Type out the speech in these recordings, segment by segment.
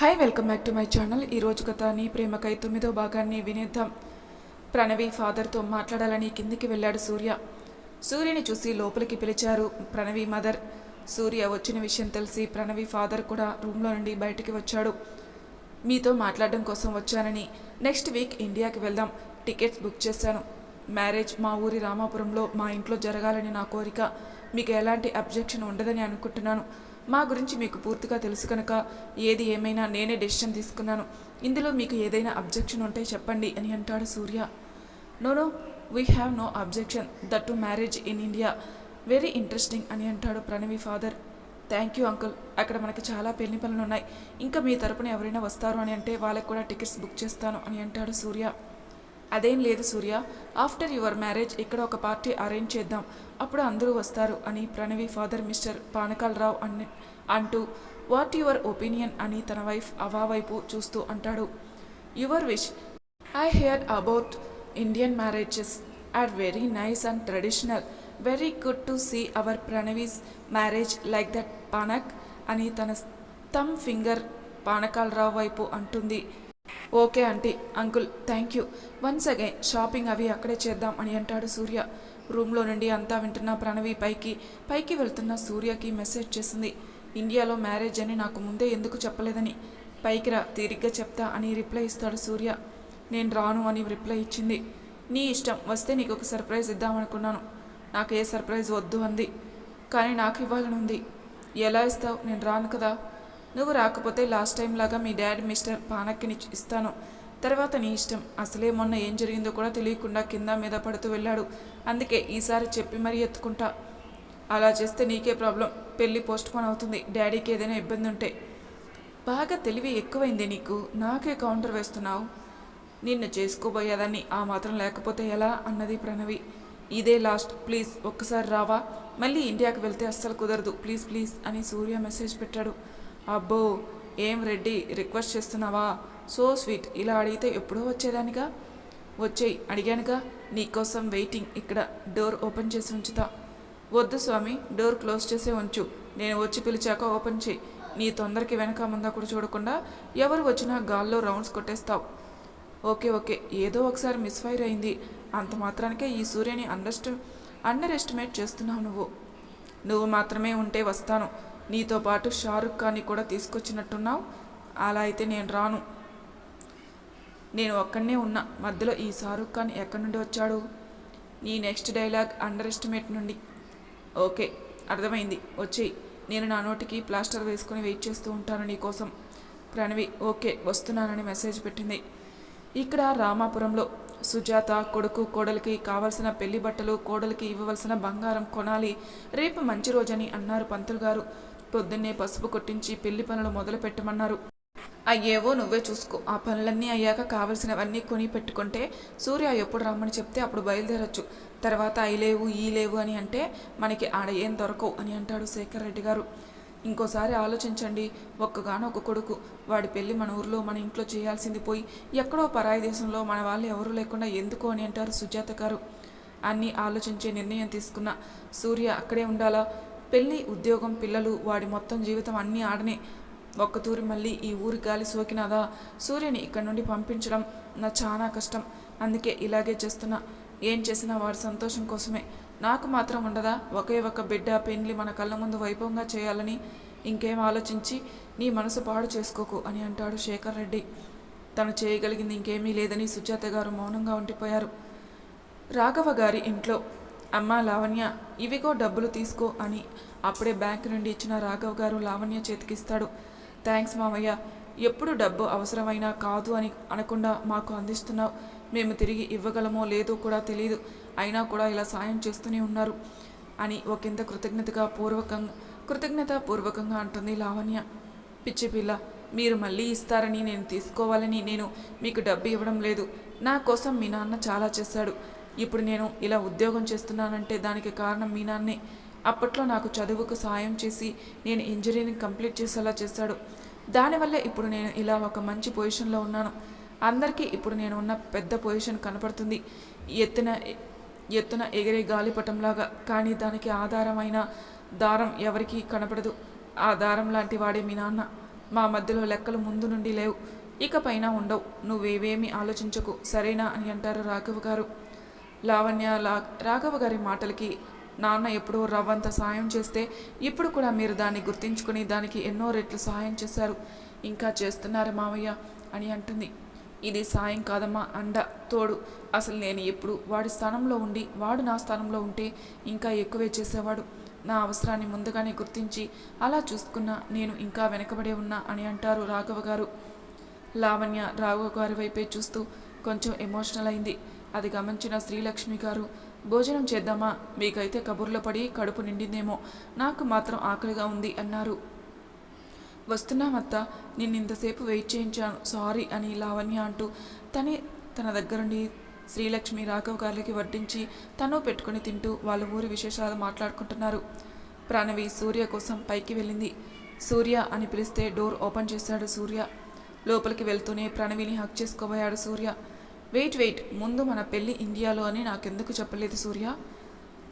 Hi welcome back to my channel ఈరోజు కథ నీ ప్రేమకై తొమ్మిదో భాగాన్ని వినేద్దాం. ప్రణవి ఫాదర్తో మాట్లాడాలని కిందికి వెళ్ళాడు సూర్య. సూర్యని చూసి లోపలికి పిలిచారు ప్రణవి మదర్. సూర్య వచ్చిన విషయం తెలిసి ప్రణవి ఫాదర్ కూడా రూమ్లో నుండి బయటికి వచ్చాడు. మీతో మాట్లాడడం కోసం వచ్చానని. నెక్స్ట్ వీక్ ఇండియాకి వెళ్దాం. టికెట్స్ బుక్ చేశాను. మ్యారేజ్ మా ఊరి రామాపురంలో మా ఇంట్లో జరగాలని నా కోరిక. మీకు ఎలాంటి అబ్జెక్షన్ ఉండదని అనుకుంటున్నాను. మా గురించి మీకు పూర్తిగా తెలుసు కనుక ఏది ఏమైనా నేనే డెసిషన్ తీసుకున్నాను. ఇందులో మీకు ఏదైనా అబ్జెక్షన్ ఉంటే చెప్పండి అని అంటాడు Surya. No no we have no objection that to marriage in India very interesting అని అంటాడు Pranavi father thank you uncle అక్కడ మనకి చాలా పెళ్ళి పనులు ఉన్నాయి. ఇంకా మీ తరపున ఎవరైనా వస్తారు అని అంటే వాళ్ళకి కూడా టికెట్స్ బుక్ చేస్తాను అని అంటాడు సూర్య. అదేం లేదు సూర్య. ఆఫ్టర్ యువర్ మ్యారేజ్ ఇక్కడ ఒక పార్టీ అరేంజ్ చేద్దాం. అప్పుడు అందరూ వస్తారు అని ప్రణవి ఫాదర్ మిస్టర్ పానకాలరావు అని అంటూ వాట్ యువర్ ఒపీనియన్? అని తన వైఫ్ అవా వైపు చూస్తూ అంటాడు. Your wish. I hear about Indian marriages. Are very nice and traditional. Very good to see our Pranavi's marriage like that Panak అని తన థమ్ ఫింగర్ పానకాలరావు వైపు అంటుంది. Okay aunty. Uncle thank you. Once again shopping అవి అక్కడే చేద్దాం అని అంటాడు సూర్య. రూమ్లో నుండి అంతా వింటున్న ప్రణవి పైకి పైకి వెళ్తున్న సూర్యకి మెసేజ్ చేసింది. ఇండియాలో మ్యారేజ్ అని నాకు ముందే ఎందుకు చెప్పలేదని. పైకి రా తీరిగ్గా చెప్తా అని రిప్లై ఇస్తాడు సూర్య. నేను రాను అని రిప్లై ఇచ్చింది. నీ ఇష్టం వస్తే నీకు ఒక సర్ప్రైజ్ ఇద్దామనుకున్నాను. నాకు ఏ సర్ప్రైజ్ వద్దు అంది. కానీ నాకు ఇవ్వాలని ఉంది. ఎలా ఇస్తావు? నేను రాను కదా. నువ్వు రాకపోతే లాస్ట్ టైం లాగా మీ డాడీ మిస్టర్ పానక్కిని ఇస్తాను. తర్వాత నీ ఇష్టం. అసలే మొన్న ఏం జరిగిందో కూడా తెలియకుండా కింద మీద పడుతూ వెళ్ళాడు. అందుకే ఈసారి చెప్పి మరీ ఎత్తుకుంటా. అలా చేస్తే నీకే ప్రాబ్లం. పెళ్ళి పోస్ట్ పోన్ అవుతుంది. డాడీకి ఏదైనా ఇబ్బంది ఉంటే. బాగా తెలివి ఎక్కువైంది నీకు. నాకే కౌంటర్ వేస్తున్నావు. నిన్ను చేసుకోబోయేదాన్ని ఆ మాత్రం లేకపోతే ఎలా అన్నది ప్రణవి. ఇదే లాస్ట్. ప్లీజ్ ఒక్కసారి రావా. మళ్ళీ ఇండియాకి వెళ్తే అస్సలు కుదరదు. ప్లీజ్ ప్లీజ్ అని సూర్య మెసేజ్ పెట్టాడు. అబ్బో ఏం రెడ్డి రిక్వెస్ట్ చేస్తున్నావా? సో స్వీట్ ఇలా అడిగితే ఎప్పుడో వచ్చేదానిగా? వచ్చేయి అడిగానుగా. నీకోసం వెయిటింగ్ ఇక్కడ డోర్ ఓపెన్ చేసి ఉంచుతా. వద్దు స్వామి డోర్ క్లోజ్ చేసే ఉంచు. నేను వచ్చి పిలిచాక ఓపెన్ చేయి. నీ తొందరకి వెనక ముందా కూడా చూడకుండా ఎవరు వచ్చినా గాల్లో రౌండ్స్ కొట్టేస్తావు. ఓకే ఓకే ఏదో ఒకసారి మిస్ఫైర్ అయింది. అంత మాత్రానికే ఈ సూర్యని అండర్స్ట్ అండర్ ఎస్టిమేట్ చేస్తున్నావు నువ్వు. నువ్వు మాత్రమే ఉంటే వస్తాను. నీతో పాటు షారుఖ్ ఖాన్ని కూడా తీసుకొచ్చినట్టున్నావు. అలా అయితే నేను రాను. నేను ఒక్కడనే ఉన్నా. మధ్యలో ఈ షారుఖ్ ఖాన్ ఎక్కడి నుండి వచ్చాడు? నీ నెక్స్ట్ డైలాగ్ అండర్ ఎస్టిమేట్ నుండి. ఓకే అర్థమైంది. వచ్చేయి. నేను నా నోటికి ప్లాస్టర్ వేసుకుని వెయిట్ చేస్తూ ఉంటాను నీకోసం ప్రణవి ఓకే వస్తున్నానని మెసేజ్ పెట్టింది. ఇక్కడ రామాపురంలో సుజాత కొడుకు కోడలికి కావలసిన పెళ్ళి బట్టలు కోడలికి ఇవ్వవలసిన బంగారం కొనాలి రేపు మంచి రోజని అన్నారు పంతులు గారు. పొద్దున్నే పసుపు కొట్టించి పెళ్ళి పనులు మొదలు పెట్టమన్నారు. అయ్యేవో నువ్వే చూసుకో. ఆ పనులన్నీ అయ్యాక కావలసినవన్నీ కొని పెట్టుకుంటే సూర్య ఎప్పుడు రమ్మని చెప్తే అప్పుడు బయలుదేరచ్చు. తర్వాత అయి లేవు ఈ లేవు అని అంటే మనకి ఆడ ఏం దొరకవు అని అంటాడు శేఖర్ రెడ్డి గారు. ఇంకోసారి ఆలోచించండి. ఒక్కగానొక్క కొడుకు. వాడి పెళ్ళి మన ఊర్లో మన ఇంట్లో చేయాల్సింది పోయి ఎక్కడో పరాయి దేశంలో మన వాళ్ళు ఎవరూ లేకుండా ఎందుకు అని అంటారు సుజాత గారు. అన్నీ ఆలోచించే నిర్ణయం తీసుకున్న సూర్య అక్కడే ఉండాలా? పెళ్ళి ఉద్యోగం పిల్లలు వాడి మొత్తం జీవితం అన్నీ ఆడనే. ఒక్కతూరి మళ్ళీ ఈ ఊరి గాలి సోకినాదా? సూర్యని ఇక్కడి నుండి పంపించడం నా చాలా కష్టం. అందుకే ఇలాగే చేస్తున్నా. ఏం చేసినా వాడి సంతోషం కోసమే. నాకు మాత్రం ఉండదా? ఒకే ఒక బిడ్డ పెండ్లి మన కళ్ళ ముందు వైభవంగా చేయాలని ఇంకేం ఆలోచించి నీ మనసు పాడు చేసుకోకు అని అంటాడు శేఖర్ రెడ్డి. తను చేయగలిగింది ఇంకేమీ లేదని సుజాత గారు మౌనంగా ఉండిపోయారు. రాఘవ గారి ఇంట్లో అమ్మ లావణ్య ఇవిగో డబ్బులు తీసుకో అని అప్పుడే బ్యాంక్ నుండి ఇచ్చిన రాఘవ్ గారు లావణ్య చేతికిస్తాడు థ్యాంక్స్ మామయ్య ఎప్పుడు డబ్బు అవసరమైనా కాదు అని అనకుండా మాకు అందిస్తున్నావు. మేము తిరిగి ఇవ్వగలమో లేదో కూడా తెలియదు అయినా కూడా ఇలా సాయం చేస్తూనే ఉన్నారు అని ఒకంత కృతజ్ఞతగా పూర్వకంగా కృతజ్ఞత పూర్వకంగా అంటుంది లావణ్య. పిచ్చి పిల్ల మీరు మళ్ళీ ఇస్తారని నేను తీసుకోవాలని నేను మీకు డబ్బు ఇవ్వడం లేదు. నా కోసం మీ నాన్న చాలా చేశాడు. ఇప్పుడు నేను ఇలా ఉద్యోగం చేస్తున్నానంటే దానికి కారణం మీ నాన్నే. అప్పట్లో నాకు చదువుకు సాయం చేసి నేను ఇంజనీరింగ్ కంప్లీట్ చేసేలా చేశాడు. దానివల్ల ఇప్పుడు నేను ఇలా ఒక మంచి పొజిషన్లో ఉన్నాను. అందరికీ ఇప్పుడు నేను ఉన్న పెద్ద పొజిషన్ కనపడుతుంది. ఎత్తున ఎత్తున ఎగిరే గాలిపటంలాగా. కానీ దానికి ఆధారమైన దారం ఎవరికీ కనపడదు. ఆ దారం లాంటి వాడే మీ నాన్న. మా మధ్యలో లెక్కలు ముందు నుండి లేవు. ఇకపైన ఉండవు. నువ్వేవేమీ ఆలోచించకు. సరేనా అని అంటారు రాఘవ గారు. లావణ్య లా రాఘవ గారి మాటలకి నాన్న ఎప్పుడో రవ్వంత సాయం చేస్తే ఇప్పుడు కూడా మీరు దాన్ని గుర్తించుకుని దానికి ఎన్నో రెట్లు సహాయం చేశారు. ఇంకా చేస్తున్నారు మావయ్య? అని అంటుంది. ఇది సాయం కాదమ్మా అండ తోడు. అసలు నేను ఎప్పుడు వాడి స్థానంలో ఉండి వాడు నా స్థానంలో ఉంటే ఇంకా ఎక్కువే చేసేవాడు. నా అవసరాన్ని ముందుగానే గుర్తించి అలా చూసుకున్నా నేను ఇంకా వెనకబడే ఉన్నా అని అంటారు రాఘవ గారు. లావణ్య రాఘవ గారి వైపే చూస్తూ కొంచెం ఎమోషనల్ అయింది. అది గమనించిన శ్రీలక్ష్మి గారు భోజనం చేద్దామా? మీకైతే కబుర్లో పడి కడుపు నిండిందేమో. నాకు మాత్రం ఆకలిగా ఉంది అన్నారు. వస్తున్నామత్త. నిన్ను ఇంతసేపు వెయిట్ చేయించాను. సారీ అని లావణ్య అంటూ తనే తన దగ్గరుండి శ్రీలక్ష్మి రాఘవ్ గారికి వడ్డించి తను పెట్టుకుని తింటూ వాళ్ళ ఊరి విశేషాలు మాట్లాడుకుంటున్నారు. ప్రణవి సూర్య కోసం పైకి వెళ్ళింది. సూర్య అని పిలిస్తే డోర్ ఓపెన్ చేశాడు సూర్య. లోపలికి వెళ్తూనే ప్రణవిని హక్ చేసుకోబోయాడు సూర్య. వెయిట్ వెయిట్ ముందు మన పెళ్ళి ఇండియాలో అని నాకెందుకు చెప్పలేదు సూర్య?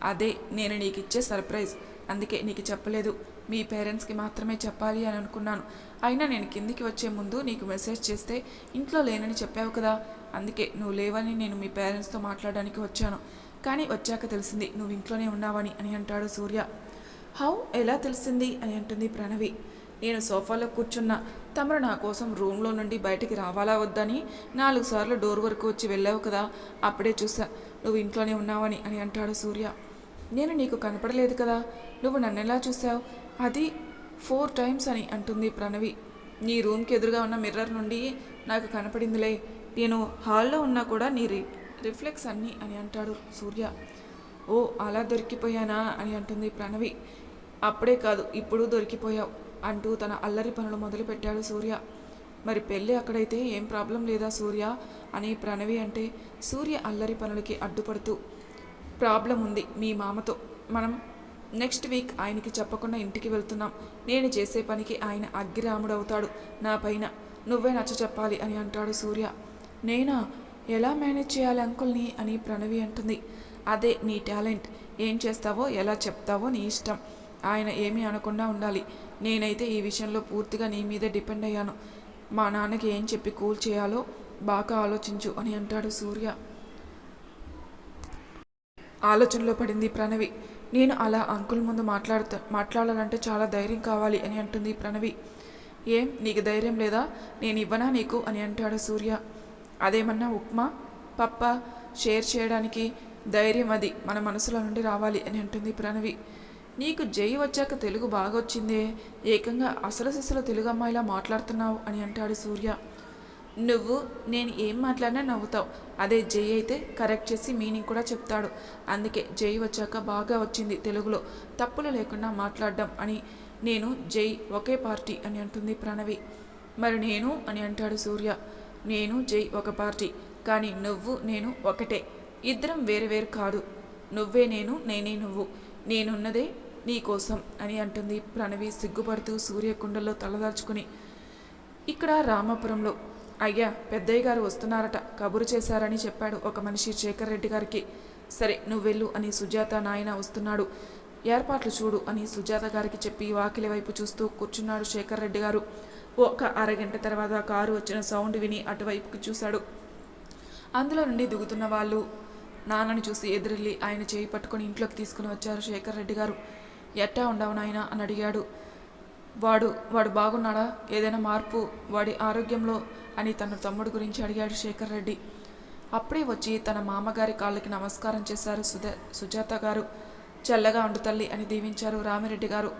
అదే నేను నీకు ఇచ్చే సర్ప్రైజ్. అందుకే నీకు చెప్పలేదు. మీ పేరెంట్స్కి మాత్రమే చెప్పాలి అని అనుకున్నాను. అయినా నేను కిందికి వచ్చే ముందు నీకు మెసేజ్ చేస్తే ఇంట్లో లేనని చెప్పావు కదా. అందుకే నువ్వు లేవని నేను మీ పేరెంట్స్తో మాట్లాడడానికి వచ్చాను. కానీ వచ్చాక తెలిసింది నువ్వు ఇంట్లోనే ఉన్నావని అని అంటాడు సూర్య. హౌ? ఎలా తెలిసింది? అని అంటుంది ప్రణవి. నేను సోఫాలో కూర్చున్న. తమరు నా కోసం రూమ్లో నుండి బయటికి రావాలా వద్దని నాలుగు సార్లు డోర్ వరకు వచ్చి వెళ్ళావు కదా అప్పుడే చూసా నువ్వు ఇంట్లోనే ఉన్నావని అని అంటాడు సూర్య. నేను నీకు కనపడలేదు కదా నువ్వు నన్ను ఎలా చూసావు అది ఫోర్ టైమ్స్ అని అంటుంది ప్రణవి. నీ రూమ్కి ఎదురుగా ఉన్న మిర్రర్ నుండి నాకు కనపడిందిలే. నేను హాల్లో ఉన్నా కూడా నీ రి రిఫ్లెక్స్ అన్నీ అని అంటాడు సూర్య. ఓ అలా దొరికిపోయానా అని అంటుంది ప్రణవి. అప్పుడే కాదు ఇప్పుడు దొరికిపోయావు. అంటూ తన అల్లరి పనులు మొదలుపెట్టాడు సూర్య. మరి పెళ్ళి అక్కడైతే ఏం ప్రాబ్లం లేదా సూర్య? అని ప్రణవి అంటే సూర్య అల్లరి పనులకి అడ్డుపడుతూ ప్రాబ్లం ఉంది మీ మామతో. మనం నెక్స్ట్ వీక్ ఆయనకి చెప్పకుండా ఇంటికి వెళ్తున్నాం. నేను చేసే పనికి ఆయన అగ్గిరాముడవుతాడు నా పైన. నువ్వే నచ్చ చెప్పాలి అని అంటాడు సూర్య. నేనా? ఎలా మేనేజ్ చేయాలి అంకుల్ని? అని ప్రణవి అంటుంది. అదే నీ టాలెంట్. ఏం చేస్తావో ఎలా చెప్తావో నీ ఇష్టం. ఆయన ఏమీ అనకుండా ఉండాలి. నేనైతే ఈ విషయంలో పూర్తిగా నీ మీదే డిపెండ్ అయ్యాను. మా నాన్నకి ఏం చెప్పి కూల్ చేయాలో బాగా ఆలోచించు అని అంటాడు సూర్య. ఆలోచనలో పడింది ప్రణవి. నేను అలా అంకుల్ ముందు మాట్లాడుతా మాట్లాడాలంటే చాలా ధైర్యం కావాలి అని అంటుంది ప్రణవి. ఏం? నీకు ధైర్యం లేదా? నేను ఇవ్వనా నీకు? అని అంటాడు సూర్య. అదేమన్నా ఉప్మా? పప్ప? షేర్ చేయడానికి ధైర్యం అది. మన మనసులో నుండి రావాలి అని అంటుంది ప్రణవి. నీకు జై వచ్చాక తెలుగు బాగా వచ్చిందే ఏకంగా అసలు సిసలు తెలుగు అమ్మాయిలా మాట్లాడుతున్నావు అని అంటాడు సూర్య. నువ్వు నేను ఏం మాట్లాడినా నవ్వుతావు. అదే జై అయితే కరెక్ట్ చేసి మీనింగ్ కూడా చెప్తాడు. అందుకే జై వచ్చాక బాగా వచ్చింది తెలుగులో. తప్పులు లేకుండా మాట్లాడడం అని నేను జై ఒకే పార్టీ అని అంటుంది ప్రణవి. మరి నేను అని అంటాడు సూర్య. నేను జై ఒక పార్టీ కానీ నువ్వు నేను ఒకటే. ఇద్దరం వేరు వేరు కాదు. నువ్వే నేను నేనే నువ్వు. నేనున్నదే నీకోసం అని అంటుంది ప్రణవి సిగ్గుపడుతూ సూర్యకుండలో తలదాచుకుని. ఇక్కడ రామాపురంలో. అయ్యా పెద్దయ్య గారు వస్తున్నారట. కబురు చేశారని చెప్పాడు ఒక మనిషి శేఖర్ రెడ్డి గారికి. సరే నువ్వు వెళ్ళు అని సుజాత నాయన వస్తున్నాడు. ఏర్పాట్లు చూడు అని సుజాత గారికి చెప్పి వాకిలి వైపు చూస్తూ కూర్చున్నాడు శేఖర్ రెడ్డి గారు. ఒక అరగంట తర్వాత కారు వచ్చిన సౌండ్ విని అటువైపుకి చూశాడు. అందులో నుండి దిగుతున్న వాళ్ళు నాన్నని చూసి ఎదురెళ్ళి ఆయన చేయి పట్టుకొని ఇంట్లోకి తీసుకుని వచ్చారు శేఖర్ రెడ్డి గారు. ఎట్టా ఉండవు నాయన అని అడిగాడు. వాడు వాడు బాగున్నాడా? ఏదైనా మార్పు? వాడి ఆరోగ్యంలో? అని తన తమ్ముడు గురించి అడిగాడు శేఖర్ రెడ్డి. అప్పుడే వచ్చి తన మామగారి కాళ్ళకి నమస్కారం చేశారు సుధ సుజాత గారు. చల్లగా ఉండు తల్లి అని దీవించారు రామిరెడ్డి గారు.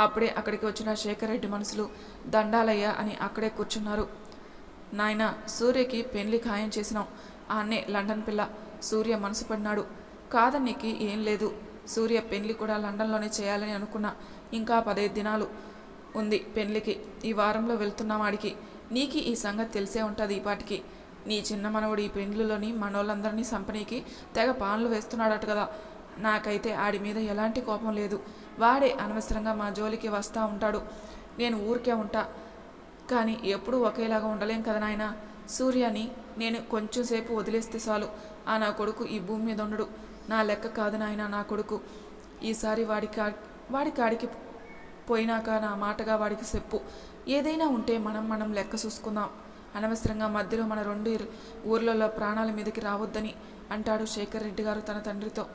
అప్పుడే అక్కడికి వచ్చిన శేఖర్ రెడ్డి మనసులు దండాలయ్య అని అక్కడే కూర్చున్నారు. నాయన సూర్యకి పెళ్ళి ఖాయం చేసినాం. ఆన్నే లండన్ పిల్ల. సూర్య మనసు పడినాడు. కాదన్నీకి ఏం లేదు. సూర్య పెళ్ళి కూడా లండన్లోనే చేయాలని అనుకున్నా. ఇంకా పదహైదు దినాలు ఉంది పెళ్ళికి ఈ వారంలో వెళ్తున్నాం ఆడికి. నీకి ఈ సంగతి తెలిసే ఉంటుంది ఈ పాటికి. నీ చిన్న మనవడు ఈ పెండ్లులోని మనోళ్ళందరినీ సంపనీకి తెగ పాన్లు వేస్తున్నాడట కదా. నాకైతే ఆడి మీద ఎలాంటి కోపం లేదు. వాడే అనవసరంగా మా జోలికి వస్తూ ఉంటాడు. నేను ఊరికే ఉంటా. కానీ ఎప్పుడూ ఒకేలాగా ఉండలేం కదా నాయన. సూర్యని నేను కొంచెంసేపు వదిలేస్తే చాలు. ఆ నా కొడుకు ఈ భూమి మీద ఉండడు. నా లెక్క కాదు నాయన నా కొడుకు. ఈసారి వాడి కా వాడి కాడికి పోయినాక నా మాటగా వాడికి చెప్పు. ఏదైనా ఉంటే మనం మనం లెక్క చూసుకుందాం. అనవసరంగా మధ్యలో మన రెండు ఊర్లలో ప్రాణాల మీదకి రావద్దని అంటాడు శేఖర్ రెడ్డి గారు తన తండ్రితో.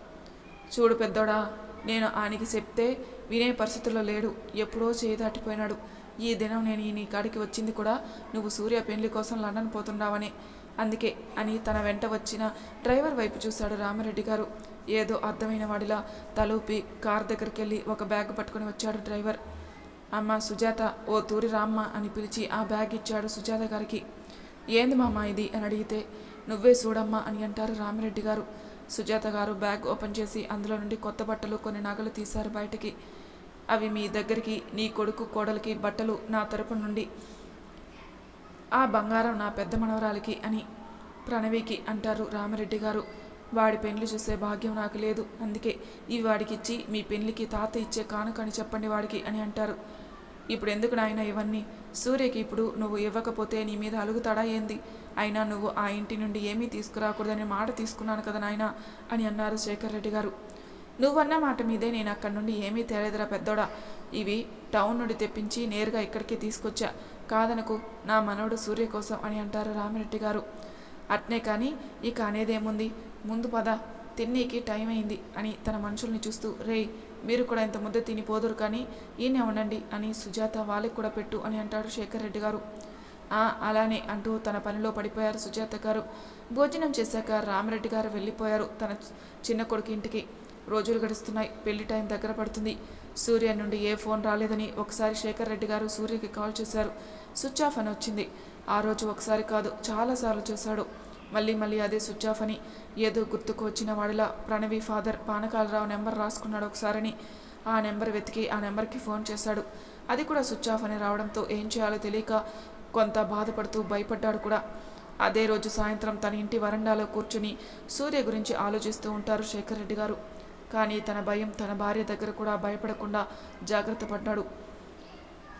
చూడు పెద్దోడా నేను ఆయనకి చెప్తే వినే పరిస్థితుల్లో లేడు. ఎప్పుడో చేదాటిపోయినాడు ఈ దినం నేను ఈ నీ కాడికి వచ్చింది కూడా నువ్వు సూర్య పెళ్ళి కోసం లండన్ పోతుండావని. అందుకే అని తన వెంట వచ్చిన డ్రైవర్ వైపు చూశాడు రామరెడ్డి గారు. ఏదో అర్థమైన వాడిలా తలూపి కార్ దగ్గరికి వెళ్ళి ఒక బ్యాగ్ పట్టుకొని వచ్చాడు డ్రైవర్. అమ్మ సుజాత ఓ తూరి రామ్మ అని పిలిచి ఆ బ్యాగ్ ఇచ్చాడు సుజాత గారికి. ఏంది మామ ఇది? అని అడిగితే నువ్వే చూడమ్మా అని అంటారు రామిరెడ్డి గారు. సుజాత గారు బ్యాగ్ ఓపెన్ చేసి అందులో నుండి కొత్త బట్టలు కొన్ని నగలు తీశారు బయటకి. అవి మీ దగ్గరికి నీ కొడుకు కోడలికి బట్టలు నా తరపు నుండి. ఆ బంగారం నా పెద్ద మనవరాలికి అని ప్రణవికి అంటారు రామిరెడ్డి గారు. వాడి పెండ్లు చూసే భాగ్యం నాకు లేదు. అందుకే ఇవి వాడికి ఇచ్చి మీ పెళ్ళికి తాత ఇచ్చే కానుక అని చెప్పండి వాడికి అని అంటారు. ఇప్పుడు ఎందుకు నాయన ఇవన్నీ? సూర్యకి ఇప్పుడు నువ్వు ఇవ్వకపోతే నీ మీద అలుగుతాడా ఏంది? అయినా నువ్వు ఆ ఇంటి నుండి ఏమీ తీసుకురాకూడదని మాట తీసుకున్నాను కదా నాయన అని అన్నారు శేఖర్ రెడ్డి గారు. నువ్వన్న మాట మీదే నేను అక్కడి నుండి ఏమీ తేలేదురా పెద్దోడా. ఇవి టౌన్ నుండి తెప్పించి నేరుగా ఇక్కడికి తీసుకొచ్చా. కాదనకు నా మనవడు సూర్య కోసం అని అంటారు రామిరెడ్డి గారు. అట్నే కానీ ఇక అనేదేముంది? ముందు పద తిన్నీకి టైం అయింది అని తన మనుషుల్ని చూస్తూ రేయ్ మీరు కూడా ఇంత ముద్ద తిని పోదురు కానీ ఈయనే ఉండండి అని సుజాత వాళ్ళకి కూడా పెట్టు అని అంటాడు శేఖర్ రెడ్డి గారు. "ఆ, అలానే అంటూ తన పనిలో పడిపోయారు సుజాత గారు. భోజనం చేశాక రామరెడ్డి గారు వెళ్ళిపోయారు తన చిన్న కొడుకు ఇంటికి. రోజులు గడుస్తున్నాయి. పెళ్ళి టైం దగ్గర పడుతుంది. సూర్య నుండి ఏ ఫోన్ రాలేదని ఒకసారి శేఖర్ రెడ్డి గారు సూర్యకి కాల్ చేశారు. స్విచ్ ఆఫ్ అని వచ్చింది. ఆ రోజు ఒకసారి కాదు చాలాసార్లు చేశాడు. మళ్ళీ మళ్ళీ అదే స్విచ్ ఆఫ్ అని ఏదో గుర్తుకు వచ్చిన వాడిలా ప్రణవి ఫాదర్ పానకాలరావు నెంబర్ రాసుకున్నాడు ఒకసారని. ఆ నెంబర్ వెతికి ఆ నెంబర్కి ఫోన్ చేశాడు. అది కూడా స్విచ్ ఆఫ్ అని రావడంతో ఏం చేయాలో తెలియక కొంత బాధపడుతూ భయపడ్డాడు కూడా. అదే రోజు సాయంత్రం తన ఇంటి వరండాలో కూర్చుని సూర్య గురించి ఆలోచిస్తూ ఉంటారు శేఖర్ రెడ్డి గారు. కానీ తన భయం తన భార్య దగ్గర కూడా భయపడకుండా జాగ్రత్త పడ్డాడు.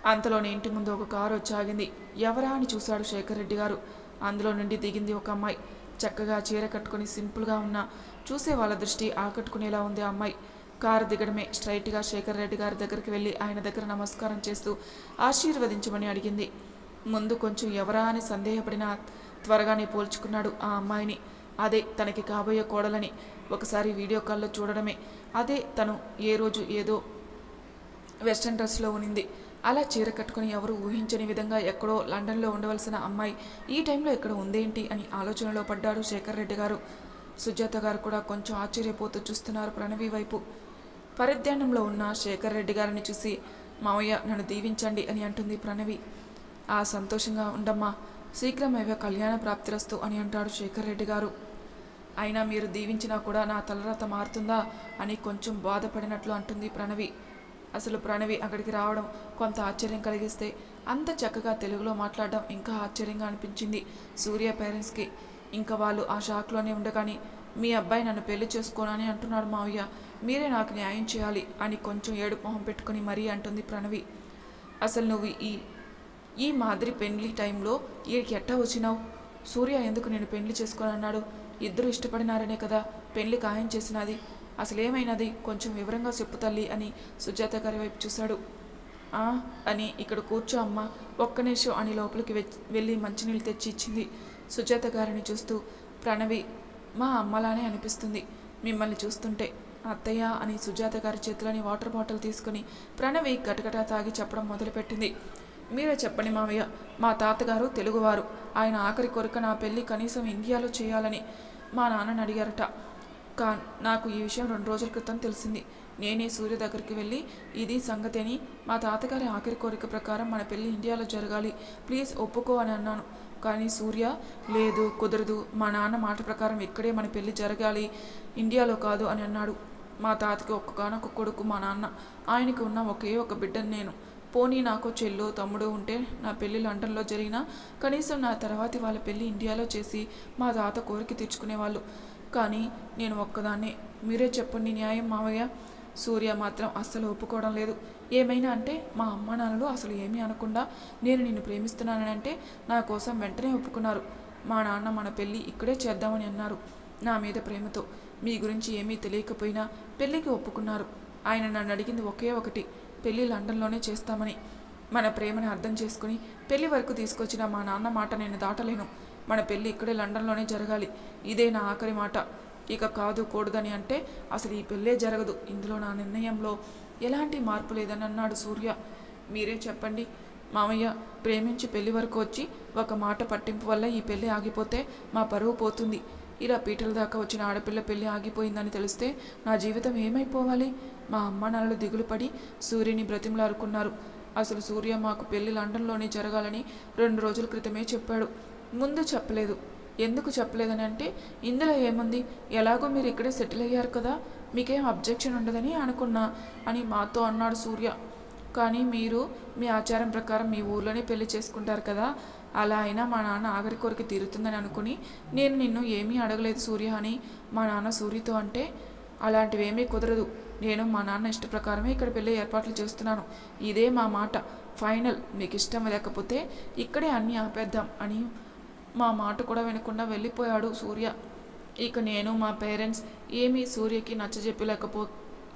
అంతలోనే ఇంటి ముందు ఒక కారు వచ్చి ఆగింది. ఎవరా అని చూశాడు శేఖర్ రెడ్డి గారు. అందులో నుండి దిగింది ఒక అమ్మాయి. చక్కగా చీర కట్టుకుని సింపుల్గా ఉన్న చూసే వాళ్ళ దృష్టి ఆకట్టుకునేలా ఉంది ఆ అమ్మాయి. కారు దిగడమే స్ట్రైట్గా శేఖర్ రెడ్డి గారి దగ్గరికి వెళ్ళి ఆయన దగ్గర నమస్కారం చేస్తూ ఆశీర్వదించమని అడిగింది. ముందు కొంచెం ఎవరా అని సందేహపడిన త్వరగానే పోల్చుకున్నాడు ఆ అమ్మాయిని. అదే తనకి కాబోయే కోడలని ఒకసారి వీడియో కాల్లో చూడడమే. అదే తను ఏ రోజు ఏదో వెస్ట్రన్ డ్రెస్లో ఉనింది. అలా చీర కట్టుకుని ఎవరు ఊహించని విధంగా ఎక్కడో లండన్లో ఉండవలసిన అమ్మాయి ఈ టైంలో ఇక్కడ ఉందేంటి అని ఆలోచనలో పడ్డాడు శేఖర్ రెడ్డి గారు. సుజాత గారు కూడా కొంచెం ఆశ్చర్యపోతూ చూస్తున్నారు ప్రణవి వైపు. పరిధ్యానంలో ఉన్న శేఖర్ రెడ్డి గారిని చూసి మావయ్య నన్ను దీవించండి అని అంటుంది ప్రణవి. ఆ సంతోషంగా ఉండమ్మా శీఘ్రమేవే కళ్యాణ ప్రాప్తిరస్తు అని అంటాడు శేఖర్ రెడ్డి గారు. అయినా మీరు దీవించినా కూడా నా తలరాత మారుతుందా అని కొంచెం బాధపడినట్లు అంటుంది ప్రణవి. అసలు ప్రణవి అక్కడికి రావడం కొంత ఆశ్చర్యం కలిగిస్తే అంత చక్కగా తెలుగులో మాట్లాడడం ఇంకా ఆశ్చర్యంగా అనిపించింది సూర్య పేరెంట్స్కి. ఇంకా వాళ్ళు ఆ షాక్లోనే ఉండగాని మీ అబ్బాయి నన్ను పెళ్ళి చేసుకోనని అంటున్నాడు మావయ్య. మీరే నాకు న్యాయం చేయాలి అని కొంచెం ఏడు మొహం పెట్టుకుని మరీ అంటుంది ప్రణవి. అసలు నువ్వు ఈ ఈ మాదిరి పెళ్ళి టైంలో ఈడికి ఎట్టా వచ్చినావు? సూర్య ఎందుకు నేను పెళ్ళి చేసుకొని అన్నాడు ఇద్దరు ఇష్టపడినారనే కదా పెళ్ళి ఖాయం చేసినది. అసలేమైనది? కొంచెం వివరంగా చెప్పు తల్లి అని సుజాత గారి వైపు చూశాడు. "ఆ" అని ఇక్కడ కూర్చో అమ్మ ఒక్క నిమిషం అని లోపలికి వెళ్ళి మంచినీళ్ళు తెచ్చి ఇచ్చింది సుజాత గారిని చూస్తూ. ప్రణవి మా అమ్మలానే అనిపిస్తుంది మిమ్మల్ని చూస్తుంటే. అత్తయ్య అని సుజాత గారి చేతిలోని వాటర్ బాటిల్ తీసుకుని ప్రణవి గటగటా తాగి చెప్పడం మొదలుపెట్టింది. మీరే చెప్పండి మావయ్య. మా తాతగారు తెలుగువారు. ఆయన ఆఖరి కొరక నా పెళ్ళి కనీసం ఇండియాలో చేయాలని మా నాన్నని అడిగారట. కా నాకు ఈ విషయం రెండు రోజుల క్రితం తెలిసింది. నేనే సూర్య దగ్గరికి వెళ్ళి ఇది సంగతి అని మా తాతగారి ఆఖరి కోరిక ప్రకారం మన పెళ్ళి ఇండియాలో జరగాలి. ప్లీజ్ ఒప్పుకో అని అన్నాను. కానీ సూర్య లేదు కుదరదు. మా నాన్న మాట ప్రకారం ఇక్కడే మన పెళ్ళి జరగాలి. ఇండియాలో కాదు అని అన్నాడు. మా తాతకి ఒక్కగానొక్క కొడుకు మా నాన్న. ఆయనకి ఉన్న ఒకే ఒక బిడ్డను నేను. పోనీ నాకు చెల్లు తమ్ముడు ఉంటే నా పెళ్ళి లండన్లో జరిగినా కనీసం నా తర్వాతి వాళ్ళ పెళ్ళి ఇండియాలో చేసి మా తాత కోరిక తీర్చుకునేవాళ్ళు. కానీ నేను ఒక్కదాన్నే. మీరే చెప్పండి న్యాయం మావయ్య. సూర్య మాత్రం అస్సలు ఒప్పుకోవడం లేదు. ఏమైనా అంటే మా అమ్మ నాన్నలు అసలు ఏమీ అనకుండా నేను నిన్ను ప్రేమిస్తున్నానని అంటే నా కోసం వెంటనే ఒప్పుకున్నారు. మా నాన్న మన పెళ్ళి ఇక్కడే చేద్దామని అన్నారు. నా మీద ప్రేమతో. మీ గురించి ఏమీ తెలియకపోయినా పెళ్ళికి ఒప్పుకున్నారు. ఆయన నన్ను అడిగింది ఒకే ఒకటి. పెళ్ళి లండన్లోనే చేస్తామని. మన ప్రేమను అర్థం చేసుకుని పెళ్ళి వరకు తీసుకొచ్చిన మా నాన్న మాట నేను దాటలేను. మన పెళ్ళి ఇక్కడే లండన్లోనే జరగాలి. ఇదే నా ఆఖరి మాట. ఇక కాదు కూడదని అంటే అసలు ఈ పెళ్ళే జరగదు. ఇందులో నా నిర్ణయంలో ఎలాంటి మార్పు లేదని అన్నాడు సూర్య. మీరే చెప్పండి. మామయ్య ప్రేమించి పెళ్ళి వరకు వచ్చి ఒక మాట పట్టింపు వల్ల ఈ పెళ్ళి ఆగిపోతే మా పరువు పోతుంది. ఇలా పీటల దాకా వచ్చిన ఆడపిల్ల పెళ్ళి ఆగిపోయిందని తెలిస్తే నా జీవితం ఏమైపోవాలి? మా అమ్మ నాన్నలు దిగులు పడి సూర్యుని బ్రతిమలారుకున్నారు అసలు సూర్య మాకు పెళ్ళి లండన్లోనే జరగాలని రెండు రోజుల క్రితమే చెప్పాడు. ముందు చెప్పలేదు. ఎందుకు చెప్పలేదని అంటే ఇందులో ఏముంది? ఎలాగో మీరు ఇక్కడే సెటిల్ అయ్యారు కదా మీకేం అబ్జెక్షన్ ఉండదని అనుకున్నా అని మాతో అన్నాడు సూర్య. కానీ మీరు మీ ఆచారం ప్రకారం మీ ఊర్లోనే పెళ్ళి చేసుకుంటారు కదా అలా అయినా మా నాన్న ఆఖరి కోరిక తీరుతుందని అనుకుని నేను నిన్ను ఏమీ అడగలేదు సూర్య అని మా నాన్న సూర్యతో అంటే అలాంటివేమీ కుదరదు. నేను మా నాన్న ఇష్ట ప్రకారమే ఇక్కడ పెళ్ళి ఏర్పాట్లు చేస్తున్నాను. ఇదే మా మాట. ఫైనల్. మీకు ఇష్టం లేకపోతే ఇక్కడే అన్నీ ఆపేద్దాం అని మా మాట కూడా వినకుండా వెళ్ళిపోయాడు సూర్య. ఇక నేను మా పేరెంట్స్ ఏమీ సూర్యకి నచ్చజెప్పలేకపో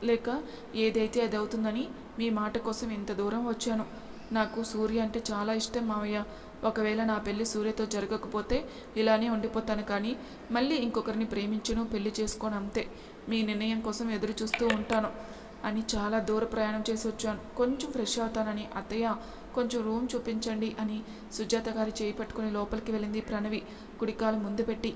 లేక ఏదైతే అది అవుతుందని మీ మాట కోసం ఇంత దూరం వచ్చాను. నాకు సూర్య అంటే చాలా ఇష్టం మావయ్య. ఒకవేళ నా పెళ్ళి సూర్యతో జరగకపోతే ఇలానే ఉండిపోతాను కానీ మళ్ళీ ఇంకొకరిని ప్రేమించును పెళ్ళి చేసుకోను అంతే. మీ నిర్ణయం కోసం ఎదురు చూస్తూ ఉంటాను అని చాలా దూర ప్రయాణం చేసి వచ్చాను. కొంచెం ఫ్రెష్ అవుతానని అత్తయ్య కొంచెం రూమ్ చూపించండి అని సుజాత గారి చేయి పట్టుకుని లోపలికి వెళ్ళింది ప్రణవి. కుడికాలు ముందు పెట్టి